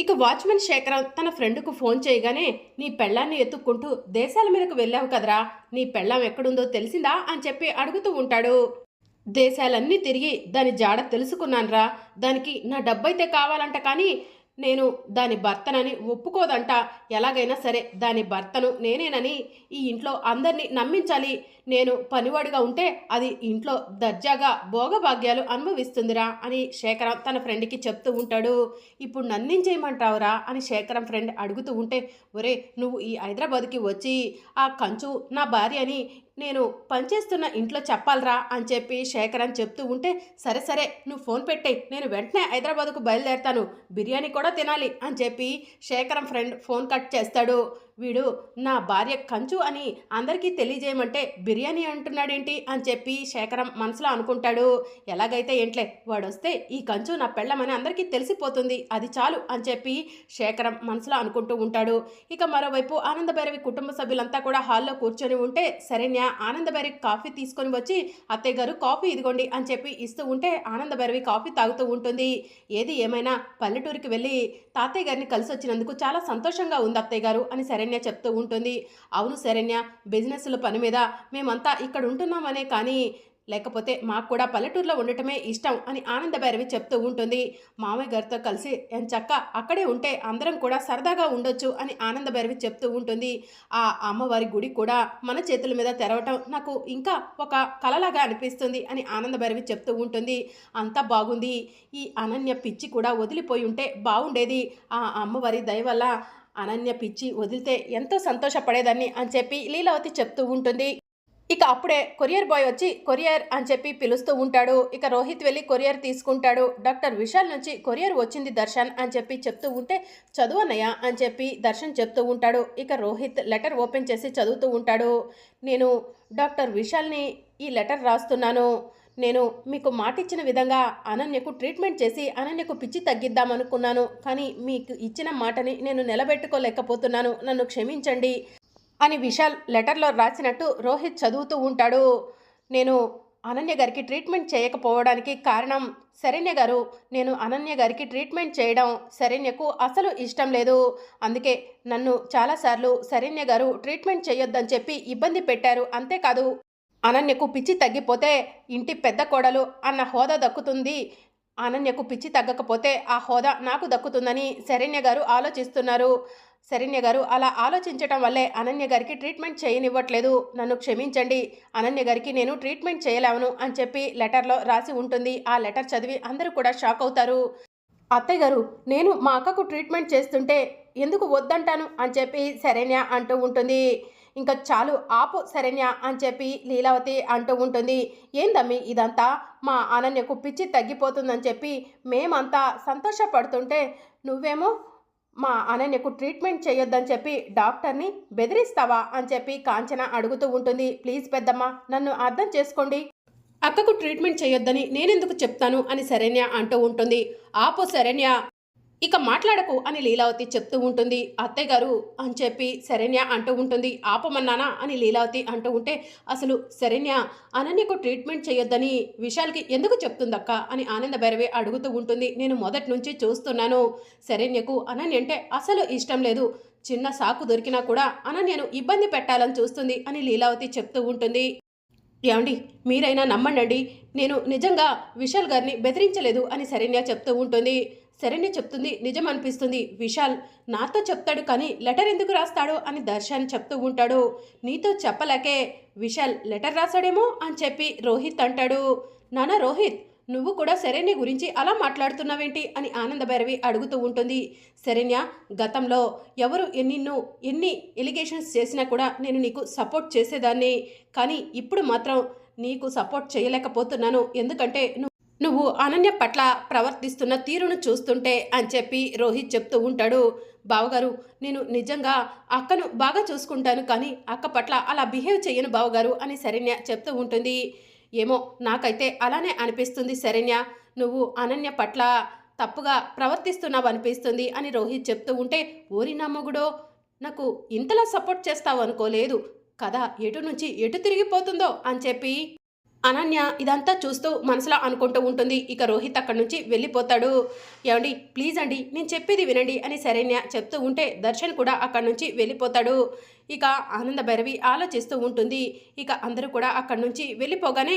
ఇక వాచ్మెన్ శేఖరం తన ఫ్రెండ్కు ఫోన్ చేయగానే నీ పెళ్ళాన్ని ఎత్తుక్కుంటూ దేశాల మీదకు వెళ్ళావు కదరా? నీ పెళ్ళాం ఎక్కడుందో తెలిసిందా? అని చెప్పి అడుగుతూ ఉంటాడు. దేశాలన్నీ తిరిగి దాని జాడ తెలుసుకున్నానురా. దానికి నా డబ్బైతే కావాలంట కానీ నేను దాని భర్తనని ఒప్పుకోదంట. ఎలాగైనా సరే దాని భర్తను నేనేనని ఈ ఇంట్లో అందరినీ నమ్మించాలి. నేను పనివాడిగా ఉంటే అది ఇంట్లో దర్జాగా భోగభాగ్యాలు అనుభవిస్తుందిరా అని శేఖరం తన ఫ్రెండ్కి చెప్తూ ఉంటాడు. ఇప్పుడు నన్నేం చేయమంటావురా అని శేఖరం ఫ్రెండ్ అడుగుతూ ఉంటే ఒరే నువ్వు ఈ హైదరాబాద్కి వచ్చి ఆ కంచు నా భార్య అని నేను పనిచేస్తున్న ఇంట్లో చెప్పాలరా? అని చెప్పి శేఖరన్ చెప్తూ ఉంటే సరే సరే నువ్వు ఫోన్ పెట్టే నేను వెంటనే హైదరాబాద్కు బయలుదేరుతాను. బిర్యానీ కూడా తినాలి అని చెప్పి శేఖరం ఫ్రెండ్ ఫోన్ కట్ చేస్తాడు. వీడు నా భార్య కంచు అని అందరికీ తెలియజేయమంటే బిర్యానీ అంటున్నాడేంటి అని చెప్పి శేఖరం మనసులో అనుకుంటాడు. ఎలాగైతే ఏంట్లే వాడు వస్తే ఈ కంచు నా పెళ్ళమని అందరికీ తెలిసిపోతుంది. అది చాలు అని చెప్పి శేఖరం మనసులో అనుకుంటూ ఉంటాడు. ఇక మరోవైపు ఆనందభైరవి కుటుంబ సభ్యులంతా కూడా హాల్లో కూర్చొని ఉంటే సరేన్యా ఆనందభైరవి కాఫీ తీసుకొని వచ్చి అత్తయ్య గారు కాఫీ ఇదిగోండి అని చెప్పి ఇస్తూ ఉంటే ఆనందభైరవి కాఫీ తాగుతూ ఉంటుంది. ఏది ఏమైనా పల్లెటూరికి వెళ్ళి తాతయ్య గారిని కలిసి వచ్చినందుకు చాలా సంతోషంగా ఉంది అత్తయ్య గారు అని సరే శరణ్య చెప్తూ ఉంటుంది. అవును శరణ్య బిజినెస్ల పని మీద మేమంతా ఇక్కడ ఉంటున్నామనే కానీ లేకపోతే మాకు కూడా పల్లెటూరులో ఉండటమే ఇష్టం అని ఆనందభైరవి చెప్తూ ఉంటుంది. మామయ్య గారితో కలిసి చక్క అక్కడే ఉంటే అందరం కూడా సరదాగా ఉండొచ్చు అని ఆనందభైరవి చెప్తూ ఉంటుంది. ఆ అమ్మవారి గుడి కూడా మన చేతుల మీద తెరవటం నాకు ఇంకా ఒక కలలాగా అనిపిస్తుంది అని ఆనందభైరవి చెప్తూ ఉంటుంది. అంతా బాగుంది. ఈ అనన్య పిచ్చి కూడా వదిలిపోయి ఉంటే బాగుండేది. ఆ అమ్మవారి దయ వల్ల అనన్య పిచ్చి వదిలితే ఎంతో సంతోషపడేదాన్ని అని చెప్పి లీలావతి చెప్తూ ఉంటుంది. ఇక అప్పుడే కొరియర్ బాయ్ వచ్చి కొరియర్ అని చెప్పి పిలుస్తూ ఉంటాడు. ఇక రోహిత్ వెళ్ళి కొరియర్ తీసుకుంటాడు. డాక్టర్ విశాల్ నుంచి కొరియర్ వచ్చింది దర్శన్ అని చెప్పి చెప్తూ ఉంటే చదువు అన్నయ్య అని చెప్పి దర్శన్ చెప్తూ ఉంటాడు. ఇక రోహిత్ లెటర్ ఓపెన్ చేసి చదువుతూ ఉంటాడు. నేను డాక్టర్ విశాల్ని ఈ లెటర్ రాస్తున్నాను. నేను మీకు మాటిచ్చిన విధంగా అనన్యకు ట్రీట్మెంట్ చేసి అనన్యకు పిచ్చి తగ్గిద్దామనుకున్నాను కానీ మీకు ఇచ్చిన మాటని నేను నిలబెట్టుకోలేకపోతున్నాను నన్ను క్షమించండి అని విశాల్ లెటర్లో రాసినట్టు రోహిత్ చదువుతూ ఉంటాడు. నేను అనన్య గారికి ట్రీట్మెంట్ చేయకపోవడానికి కారణం శరణ్య గారు. నేను అనన్య గారికి ట్రీట్మెంట్ చేయడం శరణ్యకు అసలు ఇష్టం లేదు. అందుకే నన్ను చాలాసార్లు శరణ్య గారు ట్రీట్మెంట్ చేయొద్దని చెప్పి ఇబ్బంది పెట్టారు. అంతేకాదు అనన్యకు పిచ్చి తగ్గిపోతే ఇంటి పెద్ద కోడలు అన్న హోదా దక్కుతుంది. అనన్యకు పిచ్చి తగ్గకపోతే ఆ హోదా నాకు దక్కుతుందని శరణ్య గారు ఆలోచిస్తున్నారు. శరణ్య గారు అలా ఆలోచించటం వల్లే అనన్య గారికి ట్రీట్మెంట్ చేయనివ్వట్లేదు. నన్ను క్షమించండి. అనన్య గారికి నేను ట్రీట్మెంట్ చేయలేవను అని చెప్పి లెటర్లో రాసి ఉంటుంది. ఆ లెటర్ చదివి అందరూ కూడా షాక్ అవుతారు. అత్తయ్య గారు నేను మా అక్కకు ట్రీట్మెంట్ చేస్తుంటే ఎందుకు వద్దంటాను అని చెప్పి శరణ్య అంటూ ఉంటుంది. ఇంకా చాలు ఆపు శరణ్య అని చెప్పి లీలావతి అంటూ ఉంటుంది. ఏందమ్మి ఇదంతా? మా అనన్యకు పిచ్చి తగ్గిపోతుందని చెప్పి మేమంతా సంతోషపడుతుంటే నువ్వేమో మా అనన్యకు ట్రీట్మెంట్ చేయొద్దని చెప్పి డాక్టర్ని బెదిరిస్తావా అని చెప్పి కాంచన అడుగుతూ ఉంటుంది. ప్లీజ్ పెద్దమ్మ నన్ను అర్థం చేసుకోండి. అక్కకు ట్రీట్మెంట్ చేయొద్దని నేనెందుకు చెప్తాను అని శరణ్య అంటూ ఉంటుంది. ఆపో శరణ్య. ఇక మాట్లాడకు అని లీలావతి చెప్తూ ఉంటుంది. అత్తయ్య గారు అని చెప్పి శరణ్య అంటూ ఉంటుంది. ఆపమన్నానా అని లీలావతి అంటూ ఉంటే అసలు శరణ్య అనన్యకు ట్రీట్మెంట్ చేయొద్దని విశాల్కి ఎందుకు చెప్తుందక్క అని ఆనంద భైరవి అడుగుతూ ఉంటుంది. నేను మొదటి నుంచి చూస్తున్నాను. శరణ్యకు అనన్య అంటే అసలు ఇష్టం లేదు. చిన్న సాకు దొరికినా కూడా అనన్యను ఇబ్బంది పెట్టాలని చూస్తుంది అని లీలావతి చెప్తూ ఉంటుంది. ఏమండి మీరైనా నమ్మండి నేను నిజంగా విశాల్ గారిని బెదిరించలేదు అని శరణ్య చెప్తూ ఉంటుంది. శరణ్య చెప్తుంది నిజం అనిపిస్తుంది. విశాల్ నాతో చెప్తాడు కానీ లెటర్ ఎందుకు రాస్తాడు అని దర్శన్ చెప్తూ ఉంటాడు. నీతో చెప్పలేకే విశాల్ లెటర్ రాశాడేమో అని చెప్పి రోహిత్ అంటాడు. నానా రోహిత్ నువ్వు కూడా శరణ్య గురించి అలా మాట్లాడుతున్నావేంటి అని ఆనందభైరవి అడుగుతూ ఉంటుంది. శరణ్య గతంలో ఎవరు నిన్ను ఎన్ని ఎలిగేషన్స్ చేసినా కూడా నేను నీకు సపోర్ట్ చేసేదాన్ని. కానీ ఇప్పుడు మాత్రం నీకు సపోర్ట్ చేయలేకపోతున్నాను. ఎందుకంటే నువ్వు అనన్య పట్ల ప్రవర్తిస్తున్న తీరును చూస్తుంటే అని చెప్పి రోహిత్ చెప్తూ ఉంటాడు. బావగారు నేను నిజంగా అక్కను బాగా చూసుకుంటాను కానీ అక్క పట్ల అలా బిహేవ్ చేయను బావగారు అని శరణ్య చెప్తూ ఉంటుంది. ఏమో నాకైతే అలానే అనిపిస్తుంది శరణ్య. నువ్వు అనన్య పట్ల తప్పుగా ప్రవర్తిస్తున్నావు అనిపిస్తుంది అని రోహిత్ చెప్తూ ఉంటే ఓరి నమ్మగుడో నాకు ఇంతలా సపోర్ట్ చేస్తావు అనుకోలేదు. కదా ఎటు నుంచి ఎటు తిరిగిపోతుందో అని చెప్పి అనన్య ఇదంతా చూస్తూ మనసులో అనుకుంటూ ఉంటుంది. ఇక రోహిత్ అక్కడి నుంచి వెళ్ళిపోతాడు. ఏమండి ప్లీజ్ అండి నేను చెప్పేది వినండి అని శరణ్య చెప్తూ ఉంటే దర్శన్ కూడా అక్కడి నుంచి వెళ్ళిపోతాడు. ఇక ఆనంద భైరవి ఆలోచిస్తూ ఉంటుంది. ఇక అందరూ కూడా అక్కడి నుంచి వెళ్ళిపోగానే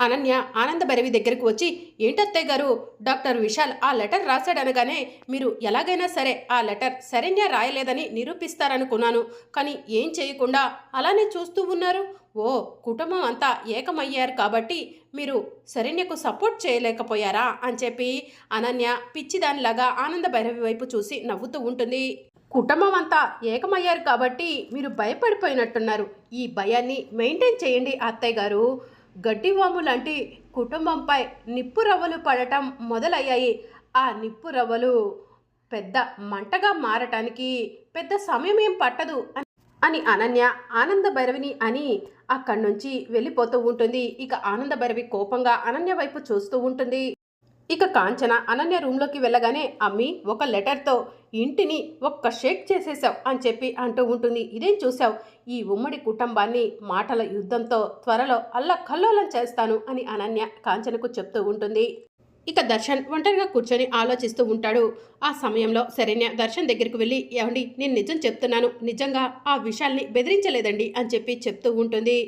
అనన్య ఆనంద భైరవి దగ్గరికి వచ్చి ఏంటత్తయ్య గారు డాక్టర్ విశాల్ ఆ లెటర్ రాశాడనగానే మీరు ఎలాగైనా సరే ఆ లెటర్ శరణ్య రాయలేదని నిరూపిస్తారనుకున్నాను. కానీ ఏం చేయకుండా అలానే చూస్తూ ఉన్నారు. ఓ కుటుంబం అంతా ఏకమయ్యారు కాబట్టి మీరు శరణ్యకు సపోర్ట్ చేయలేకపోయారా? అని చెప్పి అనన్య పిచ్చిదానిలాగా ఆనంద భైరవి వైపు చూసి నవ్వుతూ ఉంటుంది. కుటుంబం అంతా ఏకమయ్యారు కాబట్టి మీరు భయపడిపోయినట్టున్నారు. ఈ భయాన్ని మెయింటైన్ చేయండి అత్తయ్య గారు. గడ్డివాము లాంటి కుటుంబంపై నిప్పు రవ్వలు పడటం మొదలయ్యాయి. ఆ నిప్పు రవ్వలు పెద్ద మంటగా మారటానికి పెద్ద సమయం ఏం పట్టదు అని- అని అనన్య ఆనంద భైరవిని అని అక్కడి నుంచి వెళ్ళిపోతూ ఉంటుంది. ఇక ఆనంద భైరవి కోపంగా అనన్య వైపు చూస్తూ ఉంటుంది. ఇక కాంచన అనన్య రూమ్లోకి వెళ్ళగానే అమ్మి ఒక లెటర్తో ఇంటిని ఒక్క షేక్ చేసేసావు అని చెప్పి అంటూ ఉంటుంది. ఇదేం చూసావు ఈ ఉమ్మడి కుటుంబాన్ని మాటల యుద్ధంతో త్వరలో అల్లకల్లోలం చేస్తాను అని అనన్య కాంచనకు చెప్తూ ఉంటుంది. ఇక దర్శన్ ఒంటరిగా కూర్చొని ఆలోచిస్తూ ఉంటాడు. ఆ సమయంలో శరణ్య దర్శన్ దగ్గరికి వెళ్ళి ఏమండి నేను నిజం చెప్తున్నాను. నిజంగా ఆ విషయాల్ని బెదిరించలేదండి అని చెప్పి చెప్తూ ఉంటుంది.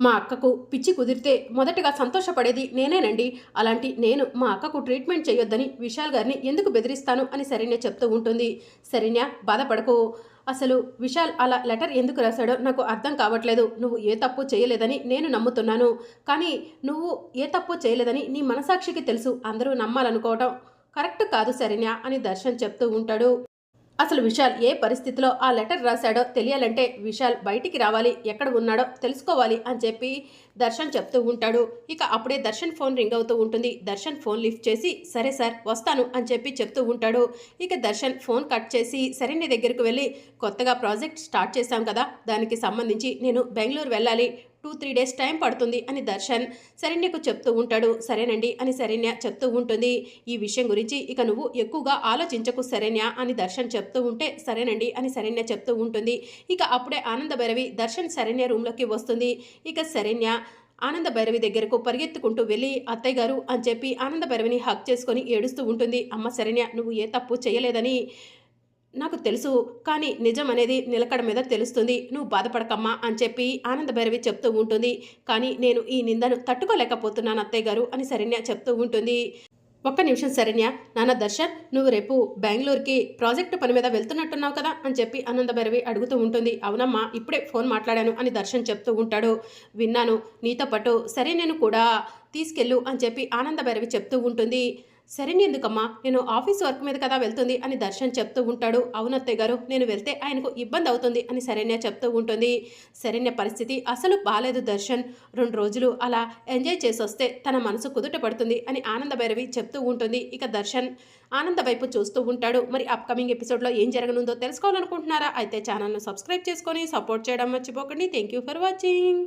మా అక్కకు పిచ్చి కుదిరితే మొదటగా సంతోషపడేది నేనేనండి. అలాంటి నేను మా అక్కకు ట్రీట్మెంట్ చేయొద్దని విశాల్ గారిని ఎందుకు బెదిరిస్తాను అని శరణ్య చెప్తూ ఉంటుంది. శరణ్య బాధపడకు. అసలు విశాల్ అలా లెటర్ ఎందుకు రాశాడో నాకు అర్థం కావట్లేదు. నువ్వు ఏ తప్పు చేయలేదని నేను నమ్ముతున్నాను. కానీ నువ్వు ఏ తప్పు చేయలేదని నీ మనసాక్షికి తెలుసు. అందరూ నమ్మాలనుకోవటం కరెక్ట్ కాదు శరణ్య అని దర్శన్ చెప్తూ ఉంటాడు. అసలు విశాల్ ఏ పరిస్థితిలో ఆ లెటర్ రాశాడో తెలియాలంటే విశాల్ బయటికి రావాలి ఎక్కడ ఉన్నాడో తెలుసుకోవాలి అని చెప్పి దర్శన్ చెప్తూ ఉంటాడు. ఇక అప్పుడే దర్శన్ ఫోన్ రింగ్ అవుతూ ఉంటుంది. దర్శన్ ఫోన్ లిఫ్ట్ చేసి సరే సార్ వస్తాను అని చెప్పి చెప్తూ ఉంటాడు. ఇక దర్శన్ ఫోన్ కట్ చేసి సరైన దగ్గరకు వెళ్ళి కొత్తగా ప్రాజెక్ట్ స్టార్ట్ చేశాం కదా దానికి సంబంధించి నేను బెంగళూరు వెళ్ళాలి. టూ త్రీ డేస్ టైం పడుతుంది అని దర్శన్ శరణ్యకు చెప్తూ ఉంటాడు. సరేనండి అని శరణ్య చెప్తూ ఉంటుంది. ఈ విషయం గురించి ఇక నువ్వు ఎక్కువగా ఆలోచించకు శరణ్య అని దర్శన్ చెప్తూ ఉంటే సరేనండి అని శరణ్య చెప్తూ ఉంటుంది. ఇక అప్పుడే ఆనంద భైరవి దర్శన్ శరణ్య రూమ్లోకి వస్తుంది. ఇక శరణ్య ఆనంద భైరవి దగ్గరకు పరిగెత్తుకుంటూ వెళ్ళి అత్తయ్య గారు అని చెప్పి ఆనంద భైరవిని హక్ చేసుకొని ఏడుస్తూ ఉంటుంది. అమ్మ శరణ్య నువ్వు ఏ తప్పు చేయలేదని నాకు తెలుసు కానీ నిజం అనేది నిలకడ మీద తెలుస్తుంది. నువ్వు బాధపడకమ్మా అని చెప్పి ఆనందభైరవి చెప్తూ ఉంటుంది. కానీ నేను ఈ నిందను తట్టుకోలేకపోతున్నాను అత్తయ్య గారు అని శరణ్య చెప్తూ ఉంటుంది. ఒక్క నిమిషం శరణ్య. నాన్న దర్శన్ నువ్వు రేపు బెంగళూరుకి ప్రాజెక్టు పని మీద వెళ్తున్నట్టున్నావు కదా అని చెప్పి ఆనందభైరవి అడుగుతూ ఉంటుంది. అవునమ్మా ఇప్పుడే ఫోన్ మాట్లాడాను అని దర్శన్ చెప్తూ ఉంటాడు. విన్నాను నీతో పాటు సరే నేను కూడా తీసుకెళ్ళు అని చెప్పి ఆనందభైరవి చెప్తూ ఉంటుంది. సరే ఎందుకమ్మా? నేను ఆఫీస్ వర్క్ మీద కదా వెళ్తుంది అని దర్శన్ చెప్తూ ఉంటాడు. అవునత్తయ్య గారు నేను వెళ్తే ఆయనకు ఇబ్బంది అవుతుంది అని శరణ్య చెప్తూ ఉంటుంది. శరణ్య పరిస్థితి అసలు బాలేదు దర్శన్. రెండు రోజులు అలా ఎంజాయ్ చేసి వస్తే తన మనసు కుదుట పడుతుంది అని ఆనంద భైరవి చెప్తూ ఉంటుంది. ఇక దర్శన్ ఆనంద వైపు చూస్తూ ఉంటాడు. మరి అప్కమింగ్ ఎపిసోడ్లో ఏం జరగనుందో తెలుసుకోవాలనుకుంటున్నారా? అయితే ఛానల్ను సబ్స్క్రైబ్ చేసుకొని సపోర్ట్ చేయడం మర్చిపోకండి. Thank you for watching